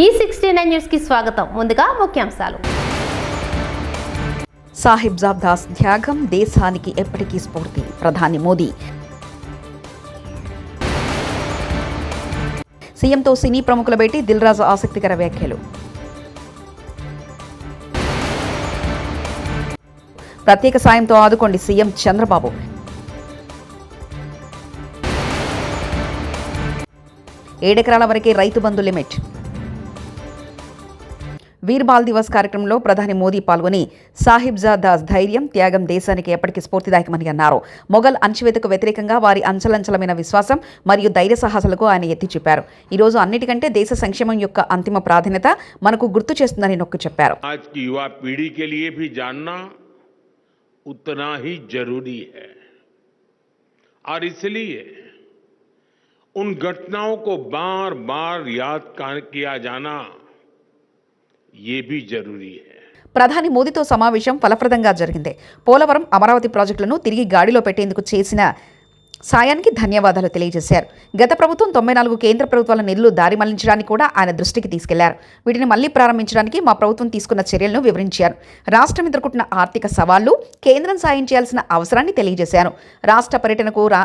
ఈ sixty nine న్యూస్కి స్వాగతం. ముందుగా ముఖ్యాంశాలు. సాహిబ్ జాబ్దాస్ త్యాగం దేశానికి ఎప్పటికీ స్ఫూర్తి. ప్రధాని మోదీ. సీఎంతో సినీ ప్రముఖుల భేటీ దిల్ రాజు ఆసక్తికర వ్యాఖ్యలు. ప్రత్యేక సాయంతో ఆదుకోండి సీఎం చంద్రబాబు. ఏడెకరాల వరకే రైతు బంధు లిమిట్. వీర్ బాల్ దివస్ కార్యక్రమంలో ప్రధాని మోదీ పాల్గొని సాహిబ్జా దాస్ ధైర్యం త్యాగం దేశానికి ఎప్పటికీ స్ఫూర్తిదాయకమని అన్నారు మొఘల్ అణచివేతకు వ్యతిరేకంగా వారి అంచలంచలమైన విశ్వాసం మరియు ధైర్య సాహసాలకు ఆయన ఎత్తి చెప్పారు ఈరోజు అన్నిటికంటే దేశ సంక్షేమం యొక్క అంతిమ ప్రాధాన్యత మనకు గుర్తు చేస్తుందని నొక్కి చెప్పారు आज की युवा पीढ़ी के लिए भी जानना उतना ही जरूरी है और इसलिए उन घटनाओं को बार बार याद का- किया जाना ये भी जरूरी है ప్రధాని మోదీతో సమావేశం ఫలప్రదంగా జరిగింది పోలవరం అమరావతి ప్రాజెక్టులను తిరిగి గాడిలో పెట్టేందుకు చేసిన సాయానికి ధన్యవాదాలు తెలియజేశారు గత ప్రభుత్వం తొంభై నాలుగు కేంద్ర ప్రభుత్వాల నిధులు దారి మళ్లించడానికి కూడా ఆయన దృష్టికి తీసుకెళ్లారు వీటిని మళ్లీ ప్రారంభించడానికి మా ప్రభుత్వం తీసుకున్న చర్యలను వివరించారు రాష్ట్రం ఎదుర్కొంటున్న ఆర్థిక సవాళ్లు కేంద్రం సాయం చేయాల్సిన అవసరాన్ని తెలియజేశారు రాష్ట్ర పర్యటనకు రా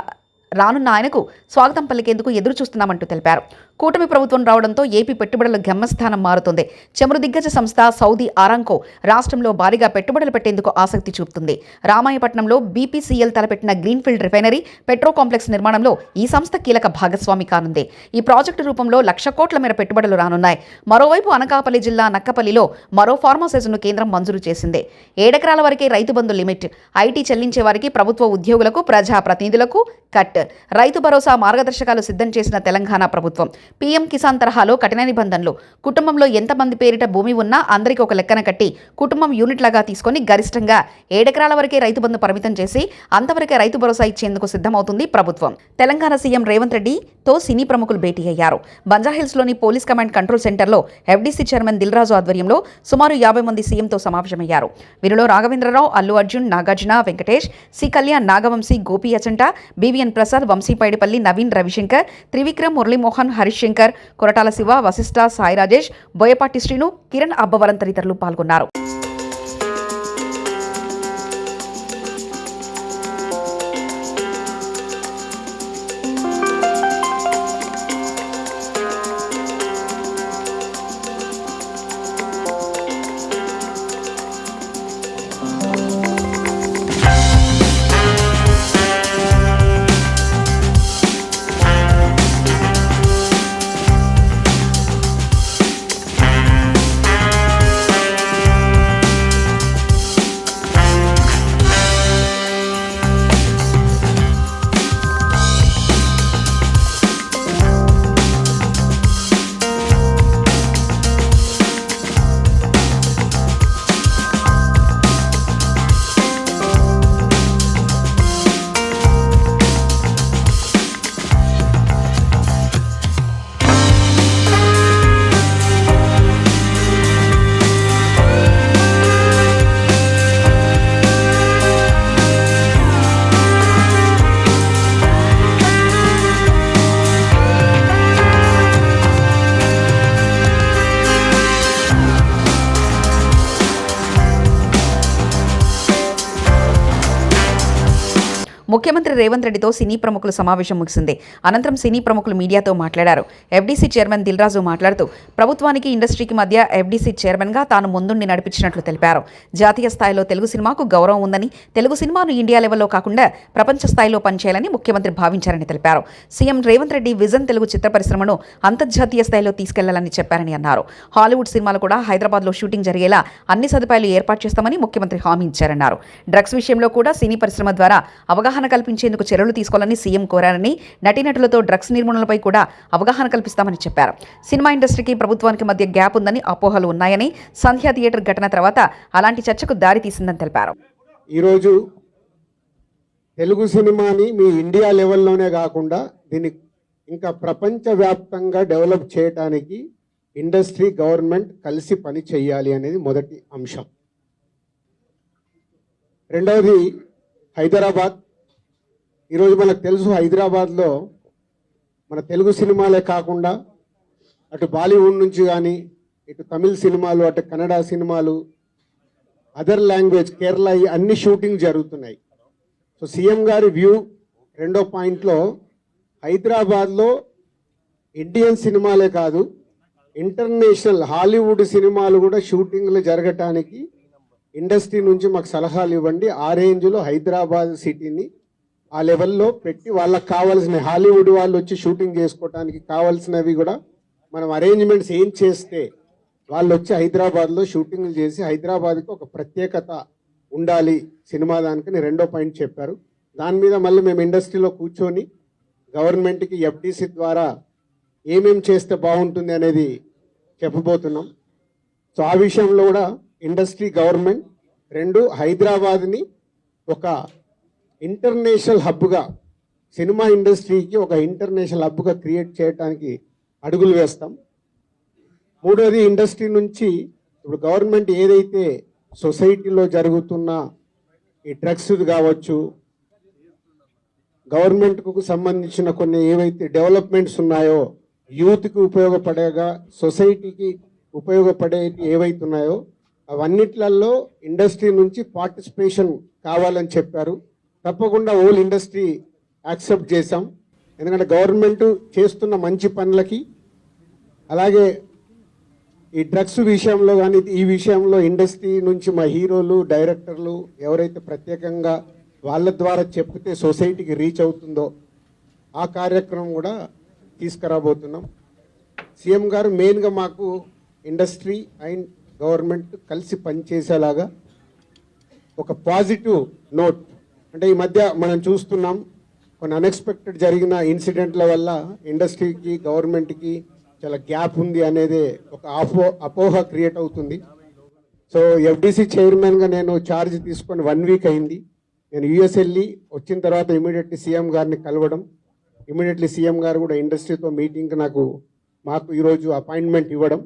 రానున్న ఆయనకు స్వాగతం పలికేందుకు ఎదురు చూస్తున్నామంటూ తెలిపారు కూటమి ప్రభుత్వం రావడంతో ఏపీ పెట్టుబడుల గమ్యస్థానం మారుతుంది. చమురు దిగ్గజ సంస్థ సౌదీ ఆరాంకో రాష్ట్రంలో భారీగా పెట్టుబడులు పెట్టేందుకు ఆసక్తి చూపుతుంది. రామాయపట్నంలో బీపీసీఎల్ తలపెట్టిన గ్రీన్ఫీల్డ్ రిఫైనరీ పెట్రో కాంప్లెక్స్ నిర్మాణంలో ఈ సంస్థ కీలక భాగస్వామి కానుంది. ఈ ప్రాజెక్టు రూపంలో లక్ష కోట్ల మేర పెట్టుబడులు రానున్నాయి. మరోవైపు అనకాపల్లి జిల్లా నక్కపల్లిలో మరో ఫార్మాసైజ్ను కేంద్రం మంజూరు చేసింది. ఏడెకరాల వరకే రైతు బంధు లిమిట్. ఐటీ చెల్లించే వారికి ప్రభుత్వ ఉద్యోగులకు ప్రజా ప్రతినిధులకు కట్. రైతు భరోసా మార్గదర్శకాలు సిద్ధం చేసిన తెలంగాణ ప్రభుత్వం. పీఎం కిసాన్ తరహాలో కఠిన నిబంధనలు. కుటుంబంలో ఎంతమంది పేరిట భూమి ఉన్నా అందరికీ ఒక లెక్కన కట్టి కుటుంబం యూనిట్లాగా తీసుకొని గరిష్టంగా ఏడెకరాల వరకే రైతు బంధు పరిమితం చేసి అంతవరకే రైతు భరోసా ఇచ్చేందుకు సిద్ధమవుతుంది ప్రభుత్వం. తెలంగాణ సీఎం రేవంత్ రెడ్డితో సినీ ప్రముఖులు భేటీ అయ్యారు. బంజారాహిల్స్లోని పోలీస్ కమాండ్ కంట్రోల్ సెంటర్లో ఎఫ్డీసీ చైర్మన్ దిల్రాజు ఆధ్వర్యంలో సుమారు యాభై మంది సీఎంతో సమావేశమయ్యారు. వీరిలో రాఘవేంద్రరావు అల్లు అర్జున్ నాగార్జున వెంకటేష్ సి కళ్యాణ్ నాగవంశీ గోపి అచంట బీవీఎన్ ప్రసాద్ వంశీపైడిపల్లి నవీన్ రవిశంకర్ త్రివిక్రమ్ మురళీమోహన్ హరీష్ శంకర్ కొరటాల శివ వశిష్ఠ సాయి రాజేష్ బోయపాటి శ్రీను కిరణ్ అబ్బవరం తదితరులు పాల్గొన్నారు. ముఖ్యమంత్రి రేవంత్ రెడ్డితో సినీ ప్రముఖులు సమావేశం ముగిసింది. అనంతరం సినీ ప్రముఖులు మీడియాతో మాట్లాడారు. ఎఫ్డీసీ చైర్మన్ దిల్రాజు మాట్లాడుతూ ప్రభుత్వానికి ఇండస్ట్రీకి మధ్య ఎఫ్డీసీ చైర్మన్గా తాను ముందుండి నడిపించినట్లు తెలిపారు. జాతీయ స్థాయిలో తెలుగు సినిమాకు గౌరవం ఉందని తెలుగు సినిమాను ఇండియా లెవెల్లో కాకుండా ప్రపంచ స్థాయిలో పనిచేయాలని ముఖ్యమంత్రి భావించారని తెలిపారు. సీఎం రేవంత్ రెడ్డి విజన్ తెలుగు చిత్ర పరిశ్రమను అంతర్జాతీయ స్థాయిలో తీసుకెళ్ళాలని చెప్పారని అన్నారు. హాలీవుడ్ సినిమాలు కూడా హైదరాబాద్లో షూటింగ్ జరిగేలా అన్ని సదుపాయాలు ఏర్పాటు చేస్తామని ముఖ్యమంత్రి హామీ ఇచ్చారన్నారు. డ్రగ్స్ విషయంలో కూడా సినీ పరిశ్రమ ద్వారా అవగాహన కల్పించేందుకు చర్యలు తీసుకోవాలని సీఎం కోరారని నటీనటులతో డ్రగ్స్ నిర్మూలనపై కూడా అవగాహన కల్పిస్తామని చెప్పారు. సినిమా ఇండస్ట్రీకి ప్రభుత్వానికి మధ్య గ్యాప్ ఉందని అపోహలు ఉన్నాయని సంధ్యా థియేటర్ ఘటన తర్వాత అలాంటి చర్చకు దారి తీసిందని తెలిపారు. ఈరోజు తెలుగు సినిమాని మీ ఇండియా లెవెల్లోనే కాకుండా దీన్ని ఇంకా ప్రపంచవ్యాప్తంగా డెవలప్ చేయడానికి ఇండస్ట్రీ గవర్నమెంట్ కలిసి పని చేయాలి అనేది మొదటి అంశం. రెండవది హైదరాబాద్. ఈరోజు మనకు తెలుసు హైదరాబాద్లో మన తెలుగు సినిమాలే కాకుండా అటు బాలీవుడ్ నుంచి కానీ ఇటు తమిళ సినిమాలు అటు కన్నడ సినిమాలు అదర్ లాంగ్వేజ్ కేరళ అన్ని షూటింగ్ జరుగుతున్నాయి. సో సీఎం గారి వ్యూ రెండో పాయింట్లో హైదరాబాద్లో ఇండియన్ సినిమాలే కాదు ఇంటర్నేషనల్ హాలీవుడ్ సినిమాలు కూడా షూటింగ్లు జరగటానికి ఇండస్ట్రీ నుంచి మాకు సలహాలు ఇవ్వండి. ఆ రేంజ్లో హైదరాబాద్ సిటీని ఆ లెవెల్లో పెట్టి వాళ్ళకి కావాల్సిన హాలీవుడ్ వాళ్ళు వచ్చి షూటింగ్ చేసుకోవడానికి కావాల్సినవి కూడా మనం అరేంజ్మెంట్స్ ఏం చేస్తే వాళ్ళు వచ్చి హైదరాబాద్లో షూటింగ్లు చేసి హైదరాబాద్కి ఒక ప్రత్యేకత ఉండాలి సినిమా దానికని రెండో పాయింట్ చెప్పారు. దాని మీద మళ్ళీ మేము ఇండస్ట్రీలో కూర్చొని గవర్నమెంట్కి ఎఫ్డిసి ద్వారా ఏమేం చేస్తే బాగుంటుంది అనేది చెప్పబోతున్నాం. సో ఆ విషయంలో కూడా ఇండస్ట్రీ గవర్నమెంట్ రెండు హైదరాబాద్ని ఒక ఇంటర్నేషనల్ హబ్గా సినిమా ఇండస్ట్రీకి ఒక ఇంటర్నేషనల్ హబ్గా క్రియేట్ చేయడానికి అడుగులు వేస్తాం. మూడోది ఇండస్ట్రీ నుంచి ఇప్పుడు గవర్నమెంట్ ఏదైతే సొసైటీలో జరుగుతున్న ఈ డ్రగ్స్ కావచ్చు గవర్నమెంట్కు సంబంధించిన కొన్ని ఏవైతే డెవలప్మెంట్స్ ఉన్నాయో యూత్కి ఉపయోగపడేగా సొసైటీకి ఉపయోగపడే ఏవైతే ఉన్నాయో అవన్నిట్లలో ఇండస్ట్రీ నుంచి పార్టిసిపేషన్ కావాలని చెప్పారు. తప్పకుండా ఓల్ ఇండస్ట్రీ యాక్సెప్ట్ చేశాం. ఎందుకంటే గవర్నమెంట్ చేస్తున్న మంచి పనులకి అలాగే ఈ డ్రగ్స్ విషయంలో కానీ ఈ విషయంలో ఇండస్ట్రీ నుంచి మా హీరోలు డైరెక్టర్లు ఎవరైతే ప్రత్యేకంగా వాళ్ళ ద్వారా చెప్తే సొసైటీకి రీచ్ అవుతుందో ఆ కార్యక్రమం కూడా తీసుకురాబోతున్నాం. సీఎం గారు మెయిన్గా మాకు ఇండస్ట్రీ అండ్ గవర్నమెంట్ కలిసి పనిచేసేలాగా ఒక పాజిటివ్ నోట్ అంటే ఈ మధ్య మనం చూస్తున్నాం కొన్ని అన్ఎక్స్పెక్టెడ్ జరిగిన ఇన్సిడెంట్ల వల్ల ఇండస్ట్రీకి గవర్నమెంట్కి చాలా గ్యాప్ ఉంది అనేది ఒక అపో అపోహ క్రియేట్ అవుతుంది. సో ఎఫ్డిసి చైర్మన్గా నేను ఛార్జ్ తీసుకొని వన్ వీక్ అయింది. నేను యుఎస్ వెళ్ళి వచ్చిన తర్వాత ఇమీడియట్లీ సీఎం గారిని కలవడం. ఇమీడియట్లీ సీఎం గారు కూడా ఇండస్ట్రీతో మీటింగ్కి నాకు మాకు ఈరోజు అపాయింట్మెంట్ ఇవ్వడం.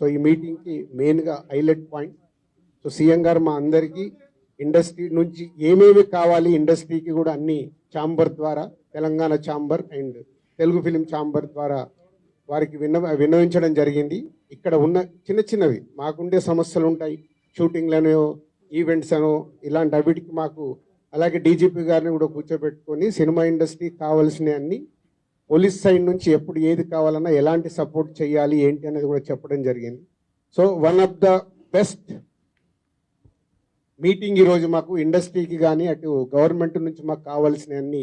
సో ఈ మీటింగ్కి మెయిన్గా హైలైట్ పాయింట్ సో సీఎం గారు మా అందరికీ ఇండస్ట్రీ నుంచి ఏమేమి కావాలి ఇండస్ట్రీకి కూడా అన్ని ఛాంబర్ ద్వారా Telangana chamber and Telugu film chamber ద్వారా వారికి విన్న విన్నవించడం జరిగింది. ఇక్కడ ఉన్న చిన్న చిన్నవి మాకుండే సమస్యలు ఉంటాయి. షూటింగ్లనో ఈవెంట్స్ అనో ఇలాంటి అవిటికి మాకు అలాగే డీజీపీ గారిని కూడా కూర్చోబెట్టుకొని సినిమా ఇండస్ట్రీ కావాల్సిన అన్ని పోలీస్ సైడ్ నుంచి ఎప్పుడు ఏది కావాలన్నా ఎలాంటి సపోర్ట్ చేయాలి ఏంటి అనేది కూడా చెప్పడం జరిగింది. So one of the best meeting ఈరోజు మాకు ఇండస్ట్రీకి కానీ అటు గవర్నమెంట్ నుంచి మాకు కావాల్సినవన్నీ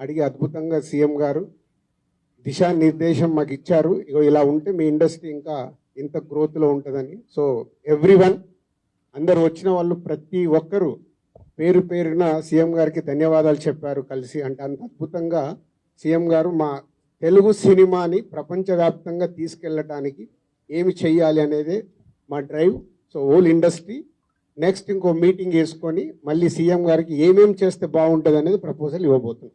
అడిగి అద్భుతంగా సీఎం గారు దిశానిర్దేశం మాకు ఇచ్చారు. ఇగో ఇలా ఉంటే మీ ఇండస్ట్రీ ఇంకా ఇంత గ్రోత్లో ఉంటుందని. సో ఎవ్రీ వన్ అందరు వచ్చిన వాళ్ళు ప్రతి ఒక్కరూ పేరు పేరున సీఎం గారికి ధన్యవాదాలు చెప్పారు కలిసి. అంటే అంత అద్భుతంగా సీఎం గారు మా తెలుగు సినిమాని ప్రపంచవ్యాప్తంగా తీసుకెళ్ళటానికి ఏమి చెయ్యాలి అనేది మా drive. So all industry next ఇంకో మీటింగ్ వేసుకొని మళ్ళీ సీఎం గారికి ఏమేం చేస్తే బాగుంటుంది అనేది ప్రపోజల్ ఇవ్వబోతున్నాం.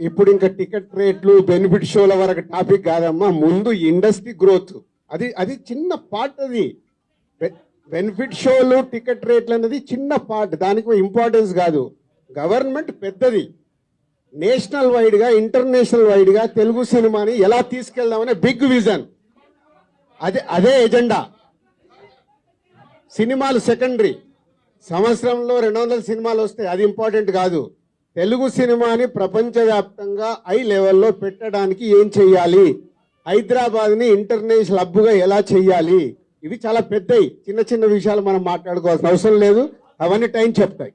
ఇప్పుడు ఇంకా టికెట్ రేట్లు బెనిఫిట్ షోల వరకు టాపిక్ కాదమ్మా ముందు ఇండస్ట్రీ గ్రోత్ అది అది చిన్న పార్ట్ అది. బెనిఫిట్ షోలు టికెట్ రేట్లు అనేది చిన్న పార్ట్ దానికి ఇంపార్టెన్స్ కాదు. గవర్నమెంట్ పెద్దది. నేషనల్ వైడ్గా ఇంటర్నేషనల్ వైడ్గా తెలుగు సినిమాని ఎలా తీసుకెళ్దామనే బిగ్ విజన్ అదే అదే ఎజెండా సినిమాలు సెకండరీ. సంవత్సరంలో రెండు వందల సినిమాలు వస్తాయి. అది ఇంపార్టెంట్ కాదు. తెలుగు సినిమాని ప్రపంచవ్యాప్తంగా హై లెవెల్లో పెట్టడానికి ఏం చెయ్యాలి? హైదరాబాద్ని ఇంటర్నేషనల్ హబ్గా ఎలా చెయ్యాలి? ఇవి చాలా పెద్దవి చిన్న చిన్న విషయాలు మనం మాట్లాడుకోవాల్సిన అవసరం లేదు. అవన్నీ టైం చెప్తాయి.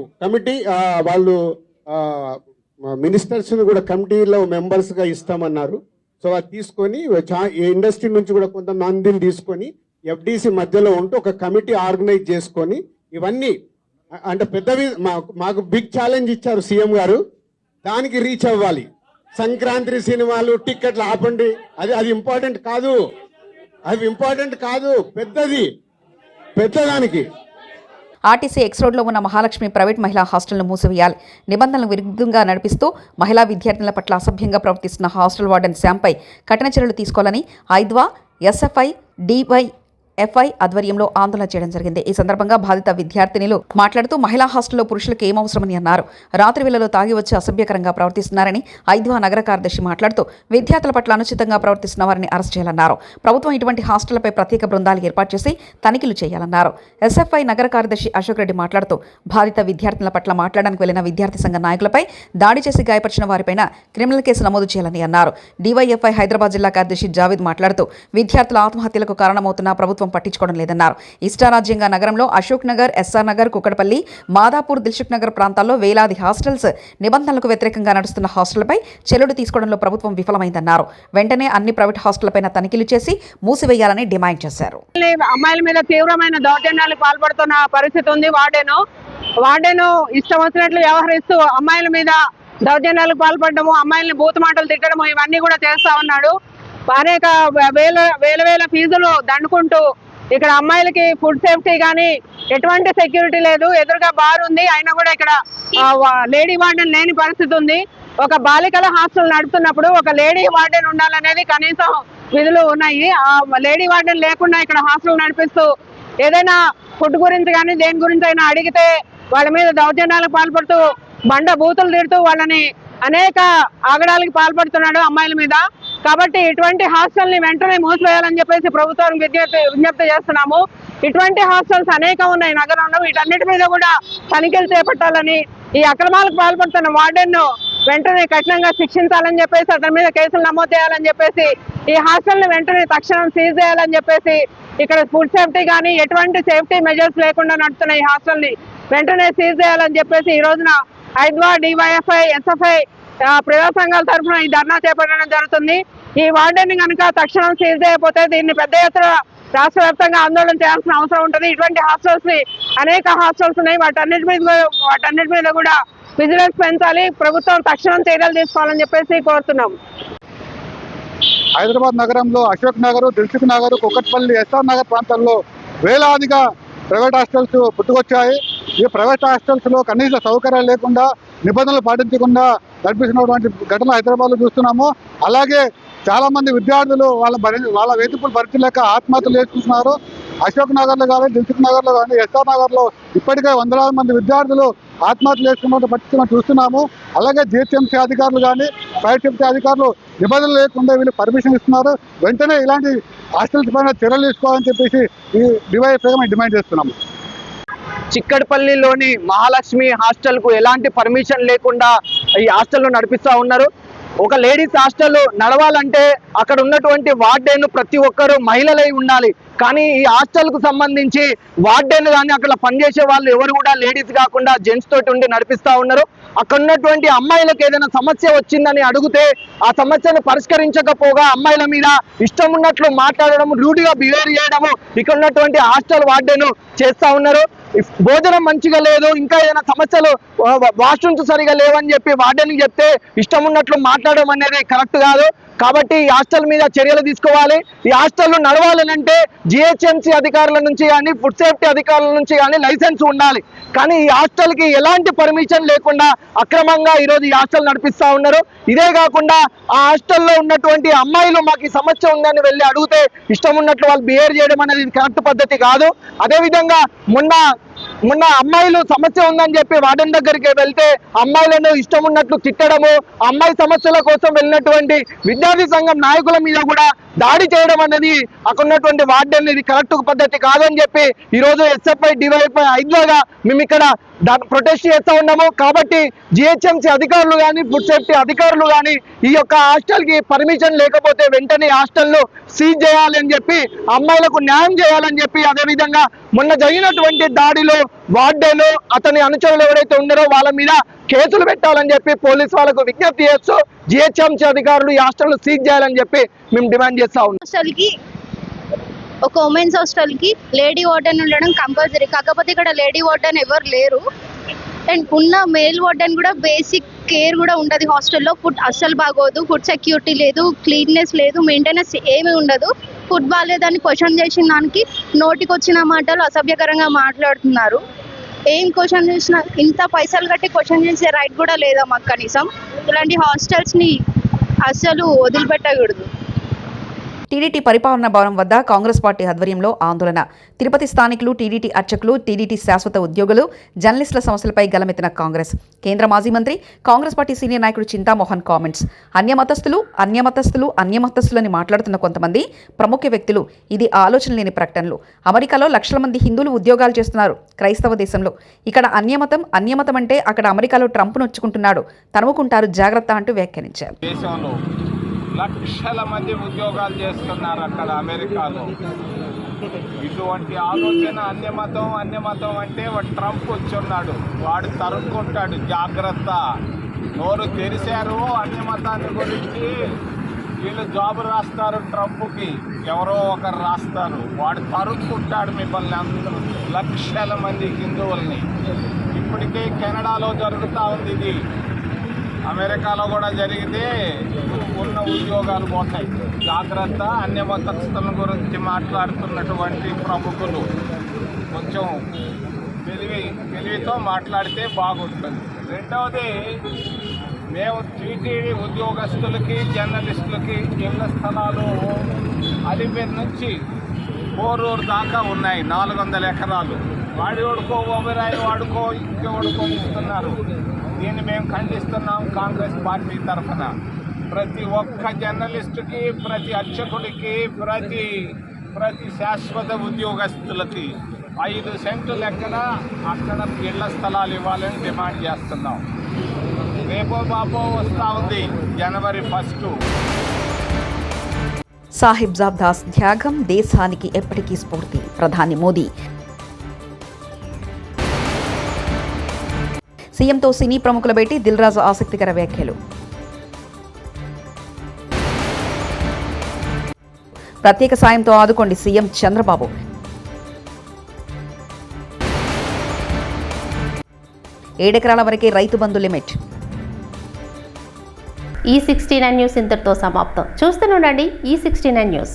కమిటీ వాళ్ళు మినిస్టర్స్ని కూడా కమిటీలో మెంబర్స్గా ఇస్తామన్నారు. సో అది తీసుకొని చా- ఈ ఇండస్ట్రీ నుంచి కూడా కొంతమందిని తీసుకొని ఎఫ్డిసి మధ్యలో ఉంటూ ఒక కమిటీ ఆర్గనైజ్ చేసుకొని ఇవన్నీ అంటే పెద్దవి మాకు మాకు బిగ్ ఛాలెంజ్ ఇచ్చారు సీఎం గారు. దానికి రీచ్ అవ్వాలి. సంక్రాంతి సినిమాలు టిక్కెట్లు ఆపండి. అది అది ఇంపార్టెంట్ కాదు. అది ఇంపార్టెంట్ కాదు. పెద్దది. పెద్దదానికి. ఆర్టీసీ ఎక్స్ రోడ్లో ఉన్న మహాలక్ష్మి ప్రైవేట్ మహిళా హాస్టల్ను మూసివేయాలి. నిబంధనలకు విరుద్ధంగా నడిపిస్తూ మహిళా విద్యార్థుల పట్ల అసభ్యంగా ప్రవర్తిస్తున్న హాస్టల్ వార్డెన్ శ్యాంపై కఠిన చర్యలు తీసుకోవాలని ఐద్వా ఎస్ఎఫ్ఐ డివై ఎఫ్ఐ ఆధ్వర్యంలో ఆందోళన చేయడం జరిగింది. ఈ సందర్భంగా బాధిత విద్యార్థినిలు మాట్లాడుతూ మహిళా హాస్టల్లో పురుషులకు ఏమవసరమని అన్నారు. రాత్రి వేళలో తాగి వచ్చి అసభ్యకరంగా ప్రవర్తిస్తున్నారని ఐద్వా నగర కార్యదర్శి మాట్లాడుతూ విద్యార్థుల పట్ల అనుచితంగా ప్రవర్తిస్తున్న వారిని అరెస్ట్ చేయాలన్నారు. ప్రభుత్వం ఇటువంటి హాస్టళ్ళపై ప్రత్యేక బృందాలు ఏర్పాటు చేసి తనిఖీలు చేయాలన్నారు. ఎస్ఎఫ్ఐ నగర కార్యదర్శి అశోక్ రెడ్డి మాట్లాడుతూ బాధిత విద్యార్థుల పట్ల మాట్లాడడానికి వెళ్ళిన విద్యార్థి సంఘ నాయకులపై దాడి చేసి గాయపరిచిన వారిపైన క్రిమినల్ కేసు నమోదు చేయాలని అన్నారు. డివైఎఫ్ఐ హైదరాబాద్ జిల్లా కార్యదర్శి జావేద్ మాట్లాడుతూ విద్యార్థుల ఆత్మహత్యలకు కారణమవుతున్న ప్రభుత్వం పట్టించుకోవడం లేదన్నారు. ఇష్టారాజ్యంగా నగరంలో అశోక్ నగర్ ఎస్ఆర్ నగర్ కుక్కడపల్లి మాదాపూర్ దిల్సుఖ్ నగర్ ప్రాంతాల్లో వేలాది హాస్టల్స్ నిబంధనలకు వ్యతిరేకంగా నడుస్తున్న హాస్టళ్ళపై చెల్లుడు తీసుకోవడంలో ప్రభుత్వం విఫలమైందన్నారు. వెంటనే అన్ని ప్రైవేట్ హాస్టళ్ళపైన తనిఖీలు చేసి మూసివేయాలని డిమాండ్ చేశారు. అమ్మాయిల మీద తీవ్రమైన దౌర్జన్యాలకు పాల్పడుతున్న పరిస్థితి ఉంది వార్డెను. వార్డెను ఇష్టం వచ్చినట్లు వ్యవహరిస్తూ అమ్మాయిల మీద దౌర్జన్యాలకు పాల్పడము అమ్మాయిల్ని బూతు మాటలు తిట్టడము ఇవన్నీ కూడా చేస్తా ఉన్నాడు. అనేక వేల వేల వేల ఫీజులు దండుకుంటూ ఇక్కడ అమ్మాయిలకి ఫుడ్ సేఫ్టీ కానీ ఎటువంటి సెక్యూరిటీ లేదు. ఎదురుగా బార్ ఉంది. అయినా కూడా ఇక్కడ లేడీ వార్డెన్ లేని పరిస్థితి ఉంది. ఒక బాలికల హాస్టల్ నడుపుతున్నప్పుడు ఒక లేడీ వార్డెన్ ఉండాలనేది కనీసం విధులు ఉన్నాయి. ఆ లేడీ వార్డెన్ లేకుండా ఇక్కడ హాస్టల్ నడిపిస్తూ ఏదైనా ఫుడ్ గురించి కానీ దేని గురించి అయినా అడిగితే వాళ్ళ మీద దౌర్జన్యాలకు పాల్పడుతూ బండ బూతులు తిడుతూ వాళ్ళని అనేక ఆగడాలకు పాల్పడుతున్నాడు అమ్మాయిల మీద. కాబట్టి ఇటువంటి హాస్టల్ని వెంటనే మూసివేయాలని చెప్పేసి ప్రభుత్వం విజ్ఞప్తి విజ్ఞప్తి చేస్తున్నాము. ఇటువంటి హాస్టల్స్ అనేకం ఉన్నాయి నగరంలో. వీటన్నిటి మీద కూడా తనిఖీలు చేపట్టాలని ఈ అక్రమాలకు పాల్పడుతున్న వార్డెన్ను వెంటనే కఠినంగా శిక్షించాలని చెప్పేసి అతని మీద కేసులు నమోదు చేయాలని చెప్పేసి ఈ హాస్టల్ని వెంటనే తక్షణం సీజ్ చేయాలని చెప్పేసి ఇక్కడ ఫుడ్ సేఫ్టీ కానీ ఎటువంటి సేఫ్టీ మెజర్స్ లేకుండా నడుతున్న ఈ హాస్టల్ని వెంటనే సీజ్ చేయాలని చెప్పేసి ఈ రోజున ఐద్వా డివైఎఫ్ఐ ఎస్ఎఫ్ఐ ప్రజా సంఘాల తరఫున ఈ ధర్నా చేపట్టడం జరుగుతుంది. ఈ వార్డెన్ కనుక తక్షణం సీజ్ చేయకపోతే దీన్ని పెద్ద ఎత్తున రాష్ట్ర వ్యాప్తంగా ఆందోళన చేయాల్సిన అవసరం ఉంటుంది. ఇటువంటి హాస్టల్స్ని అనేక హాస్టల్స్ ఉన్నాయి. వాటన్నిటి మీద వాటన్నిటి మీద కూడా విజిలెన్స్ పెంచాలి. ప్రభుత్వం తక్షణం చర్యలు తీసుకోవాలని చెప్పేసి కోరుతున్నాం. హైదరాబాద్ నగరంలో అశోక్ నగర్ దిల్సుఖ్ నగర్ కుక్కట్పల్లి ఎస్ఆర్ నగర్ ప్రాంతాల్లో వేలాదిగా ప్రైవేట్ హాస్టల్స్ పుట్టుకొచ్చాయి. ఈ ప్రైవేట్ హాస్టల్స్లో కనీస సౌకర్యాలు లేకుండా నిబంధనలు పాటించకుండా నడిపిస్తున్నటువంటి ఘటన హైదరాబాద్లో చూస్తున్నాము. అలాగే చాలా మంది విద్యార్థులు వాళ్ళ భరి వాళ్ళ వేధింపులు భరించలేక ఆత్మహత్యలు చేసుకుంటున్నారు. అశోక్ నగర్లో కానీ దిల్సుఖ్ నగర్లో కానీ ఎస్ఆర్ నగర్లో ఇప్పటికే వందలాది మంది విద్యార్థులు ఆత్మహత్యలు చేసుకున్న పరిస్థితి చూస్తున్నాము. అలాగే జిహెచ్ఎంసీ అధికారులు కానీ ప్రైవేట్ సెక్యూరిటీ అధికారులు నిబంధనలు లేకుండా వీళ్ళు పర్మిషన్ ఇస్తున్నారు. వెంటనే ఇలాంటి హాస్టల్స్ పైన చర్యలు తీసుకోవాలని చెప్పేసి ఈ డివైఎఫ్ఐగా మేము డిమాండ్ చేస్తున్నాము. చిక్కడపల్లిలోని మహాలక్ష్మి హాస్టల్కు ఎలాంటి పర్మిషన్ లేకుండా ఈ హాస్టల్లో నడిపిస్తూ ఉన్నారు. ఒక లేడీస్ హాస్టల్ నడవాలంటే అక్కడ ఉన్నటువంటి వార్డెన్ ప్రతి ఒక్కరు మహిళలై ఉండాలి. కానీ ఈ హాస్టల్కు సంబంధించి వార్డెన్ కానీ అక్కడ పనిచేసే వాళ్ళు ఎవరు కూడా లేడీస్ కాకుండా జెంట్స్ తోటి ఉండి నడిపిస్తా ఉన్నారు. అక్కడ ఉన్నటువంటి అమ్మాయిలకు ఏదైనా సమస్య వచ్చిందని అడిగితే ఆ సమస్యను పరిష్కరించకపోగా అమ్మాయిల మీద ఇష్టం ఉన్నట్లు మాట్లాడడం రూఢిగా బిహేవ్ చేయడము ఇక్కడ ఉన్నటువంటి హాస్టల్ వార్డెన్ చేస్తా ఉన్నారు. భోజనం మంచిగా లేదు ఇంకా ఏదైనా సమస్యలు వాష్రూమ్స్ సరిగా లేవని చెప్పి వార్డెన్ చెప్తే ఇష్టం ఉన్నట్లు మాట్లాడడం అనేది కరెక్ట్ కాదు. కాబట్టి ఈ హాస్టల్ మీద చర్యలు తీసుకోవాలి. ఈ హాస్టల్ నడవాలనంటే జిహెచ్ఎంసీ అధికారుల నుంచి కానీ ఫుడ్ సేఫ్టీ అధికారుల నుంచి కానీ లైసెన్స్ ఉండాలి. కానీ ఈ హాస్టల్కి ఎలాంటి పర్మిషన్ లేకుండా అక్రమంగా ఈరోజు ఈ హాస్టల్ నడిపిస్తా ఉన్నారు. ఇదే కాకుండా ఆ హాస్టల్లో ఉన్నటువంటి అమ్మాయిలు మాకు ఈ సమస్య ఉందని వెళ్ళి అడిగితే ఇష్టం ఉన్నట్లు వాళ్ళు బిహేవ్ చేయడం అనేది కరెక్ట్ పద్ధతి కాదు. అదేవిధంగా మొన్న మొన్న అమ్మాయిలు సమస్య ఉందని చెప్పి వార్డెన్ దగ్గరికి వెళ్తే అమ్మాయిలను ఇష్టం ఉన్నట్లు తిట్టడము అమ్మాయి సమస్యల కోసం వెళ్ళినటువంటి విద్యార్థి సంఘం నాయకుల మీద కూడా దాడి చేయడం అనేది అక్కడ ఉన్నటువంటి వార్డెన్ ఇది కరెక్ట్ పద్ధతి కాదని చెప్పి ఈ రోజు ఎస్ఎఫ్ఐ డివైఎఫ్ఐ ఐద్వాగా మేము ఇక్కడ ప్రొటెస్ట్ చేస్తూ ఉన్నాము. కాబట్టి జిహెచ్ఎంసీ అధికారులు కానీ ఫుడ్ సేఫ్టీ అధికారులు కానీ ఈ యొక్క హాస్టల్కి పర్మిషన్ లేకపోతే వెంటనే హాస్టల్ను సీజ్ చేయాలని చెప్పి అమ్మాయిలకు న్యాయం చేయాలని చెప్పి అదేవిధంగా మొన్న జరిగినటువంటి దాడిలో వార్డెను అతని అనుచరులు ఎవరైతే ఉన్నారో వాళ్ళ మీద కేసులు పెట్టాలని చెప్పి పోలీస్ వాళ్ళకు విజ్ఞప్తి చేస్తూ జిహెచ్ఎంసీ అధికారులు ఈ హాస్టల్ సీజ్ చేయాలని చెప్పి మేము డిమాండ్ చేస్తా ఉన్నాం. కి ఒక ఉమెన్స్ హాస్టల్కి లేడీ వార్డెన్ ఉండడం కంపల్సరీ. కాకపోతే ఇక్కడ లేడీ వార్డెన్ ఎవరు లేరు. అండ్ ఉన్న మేల్ వార్డెన్ కూడా బేసిక్ కేర్ కూడా ఉండదు హాస్టల్లో. ఫుడ్ అస్సలు బాగోదు. ఫుడ్ సెక్యూరిటీ లేదు. క్లీన్నెస్ లేదు. మెయింటెనెన్స్ ఏమీ ఉండదు. ఫుడ్ బాగాలేదని క్వశ్చన్ చేసిన దానికి నోటికి వచ్చిన మాటలు అసభ్యకరంగా మాట్లాడుతున్నారు. ఏం క్వశ్చన్ చేసినా ఇంత పైసలు కట్టి క్వశ్చన్ చేసే రైట్ కూడా లేదా మాకు కనీసం? ఇలాంటి హాస్టల్స్ని అస్సలు వదిలిపెట్టకూడదు. టీడీటీ పరిపాలనా భవనం వద్ద కాంగ్రెస్ పార్టీ ఆధ్వర్యంలో ఆందోళన. తిరుపతి స్థానికులు టీడీటీ అర్చకులు టీడీటీ శాశ్వత ఉద్యోగులు జర్నలిస్టుల సమస్యలపై గలమెత్తిన కాంగ్రెస్. కేంద్ర మాజీ మంత్రి కాంగ్రెస్ పార్టీ సీనియర్ నాయకుడు చింతామోహన్ కామెంట్స్. అన్యమతస్థులు అన్యమతస్థులు అన్యమతస్థులని మాట్లాడుతున్న కొంతమంది ప్రముఖ వ్యక్తులు. ఇది ఆలోచన లేని ప్రకటనలు. అమెరికాలో లక్షల మంది హిందువులు ఉద్యోగాలు చేస్తున్నారు క్రైస్తవ దేశంలో. ఇక్కడ అన్యమతం అన్యమతం అంటే అక్కడ అమెరికాలో ట్రంప్ నొచ్చుకుంటున్నాడు. తనుముకుంటారు జాగ్రత్త అంటూ వ్యాఖ్యానించారు. లక్షల మంది ఉద్యోగాలు చేస్తున్నారు అక్కడ అమెరికాలో. ఇటువంటి ఆలోచన అన్యమతం అన్యమతం అంటే వాడు ట్రంప్ వచ్చున్నాడు. వాడు తరుక్కుంటాడు జాగ్రత్త. నోరు తెరిశారు అన్యమతాన్ని గురించి. వీళ్ళు జాబ్ రాస్తారు ట్రంప్కి. ఎవరో ఒకరు రాస్తారు. వాడు తరుక్కుంటాడు మిమ్మల్ని అందరూ. లక్షల మంది హిందువుల్ని. ఇప్పటికే కెనడాలో జరుగుతూ ఉంది ఇది. అమెరికాలో కూడా జరిగితే ఉన్న ఉద్యోగాలు పోతాయి. జాగ్రత్త అన్య గురించి మాట్లాడుతున్నటువంటి ప్రముఖులు. కొంచెం తెలివి తెలివితో మాట్లాడితే బాగుంటుంది. రెండవది మేము టీటీడీ ఉద్యోగస్తులకి జర్నలిస్టులకి ఇళ్ళ స్థలాలు అలిపేరు నుంచి కోరూరు దాకా ఉన్నాయి నాలుగు వందల ఎకరాలు. వాడి వాడుకో ఓబిరాయి వాడుకో ఇంకెవడుకో ఇస్తున్నారు. దీన్ని మేము ఖండిస్తున్నాం కాంగ్రెస్ పార్టీ తరఫున. ప్రతి ఒక్క జర్నలిస్టుకి ప్రతి అర్చకుడికి ప్రతి ప్రతి శాశ్వత ఉద్యోగస్తులకి ఐదు సెంట్లు లెక్కన అక్కడ ఇళ్ళ స్థలాలు ఇవ్వాలని డిమాండ్ చేస్తున్నాం. రేపో బాపో వస్తూ ఉంది జనవరి ఫస్ట్. సాహిబ్ జాబ్దాస్ త్యాగం దేశానికి ఎప్పటికీ స్ఫూర్తి. ప్రధాని మోదీ. సీఎంతో సినీ ప్రముఖుల భేటీ దిల్రాజు ఆసక్తికర వ్యాఖ్యలు. ప్రత్యేక సాయంతో ఆదుకోండి సీఎం చంద్రబాబు. ఏడెకరాల వరకే రైతు బంధు లిమిట్. ఈ సిక్స్టీ నైన్ న్యూస్ ఇంతటితో సమాప్తం. చూస్తూనే ఉండండి ఈ సిక్స్టీ నైన్ న్యూస్.